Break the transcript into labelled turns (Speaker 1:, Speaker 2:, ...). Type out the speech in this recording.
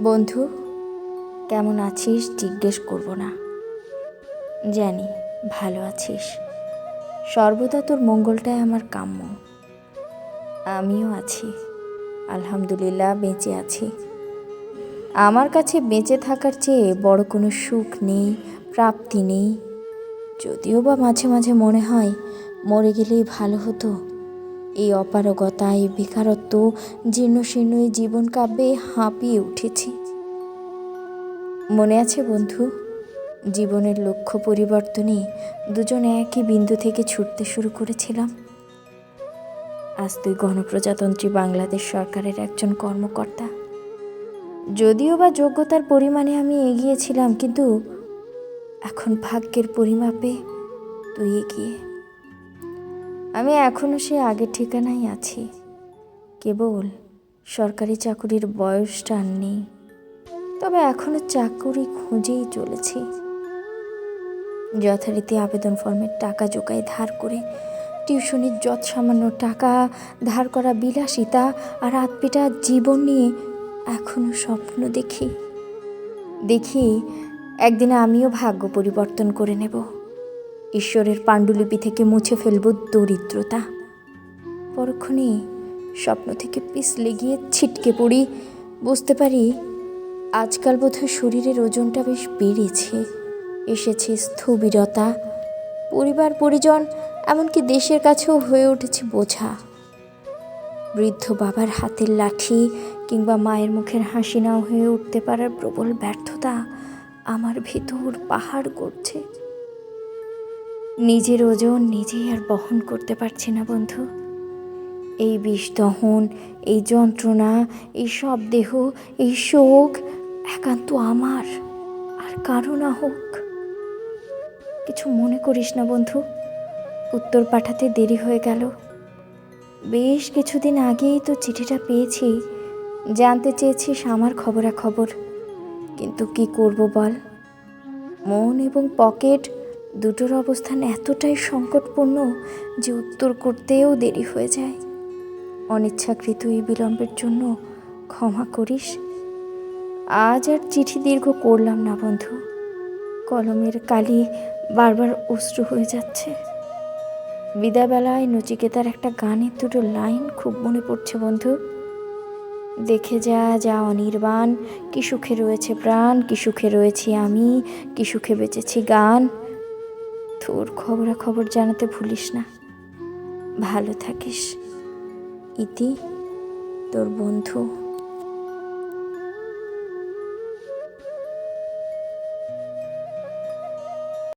Speaker 1: বন্ধু, কেমন আছিস জিজ্ঞেস করব না। জানি, ভালো আছিস। সর্বদা তোর মঙ্গলটাই আমার কাম্য। আমিও আছি, আলহামদুলিল্লাহ বেঁচে আছি। আমার কাছে বেঁচে থাকার চেয়ে বড় কোনো সুখ নেই, প্রাপ্তি নেই। যদিও বা মাঝে মাঝে মনে হয়, মরে গেলেই ভালো হতো। এই অপারগতা এই বেকারত্ব জীর্ণ শীর্ণ এই জীবন কাব্যে হাঁপিয়ে উঠেছি। মনে আছে বন্ধু, জীবনের লক্ষ্য পরিবর্তনে দুজন একই বিন্দু থেকে ছুটতে শুরু করেছিলাম। আজ তুই গণপ্রজাতন্ত্রী বাংলাদেশ সরকারের একজন কর্মকর্তা। যদিও বা যোগ্যতার পরিমাণে আমি এগিয়েছিলাম, কিন্তু এখন ভাগ্যের পরিমাপে তুই এগিয়ে। আমি এখনও সে আগের ঠিকানায় আছি। কেবল সরকারি চাকুরির বয়সটা আর নেই। তবে এখনও চাকুরি খুঁজেই চলেছি। যথারীতি আবেদন ফর্মের টাকা জোগায় ধার করে, টিউশনির যৎ সামান্য টাকা ধার করা বিলাসিতা আর আতপিটা জীবন নিয়ে এখনও স্বপ্ন দেখি। দেখি একদিনে আমিও ভাগ্য পরিবর্তন করে নেব। ঈশ্বরের পাণ্ডুলিপি থেকে মুছে ফেলব দরিদ্রতা। পরক্ষণে স্বপ্ন থেকে পিছলে গিয়ে ছিটকে পড়ি। বুঝতে পারি, আজকাল বোধহয় শরীরের ওজনটা বেশ বেড়েছে। এসেছে স্থবিরতা। পরিবার, পরিজন, এমনকি দেশের কাছেও হয়ে উঠেছে বোঝা। বৃদ্ধ বাবার হাতের লাঠি কিংবা মায়ের মুখের হাসি নাও হয়ে উঠতে পারার প্রবল ব্যর্থতা আমার ভেতর পাহাড় করছে। নিজের ওজন নিজেই আর বহন করতে পারছি না, বন্ধু। এই বিষ দহন, এই যন্ত্রণা, এই সব দেহ, এই শোক একান্ত আমার, আর কারও না হোক। কিছু মনে করিস না, বন্ধু। উত্তর পাঠাতে দেরি হয়ে গেল। বেশ কিছুদিন আগেই তো চিঠিটা পেয়েছি। জানতে চেয়েছিস আমার খবরাখবর। কিন্তু কি করব বল? মন এবং পকেট দুটোর অবস্থান এতটাই সংকটপূর্ণ যে উত্তর করতেও দেরি হয়ে যায়। অনিচ্ছাকৃত এই বিলম্বের জন্য ক্ষমা করিস। আজ আর চিঠি দীর্ঘ করলাম না, বন্ধু। কলমের কালি বারবার অশ্রু হয়ে যাচ্ছে। বিদায়বেলায় নচিকেতার একটা গানের দুটো লাইন খুব মনে পড়ছে, বন্ধু। দেখে যা যা অনির্বাণ, কি সুখে রয়েছে প্রাণ, কি সুখে রয়েছি আমি, কি সুখে বেঁচেছি গান। তোর খবরাখবর জানাতে ভুলিস না। ভালো থাকিস। ইতি তোর বন্ধু।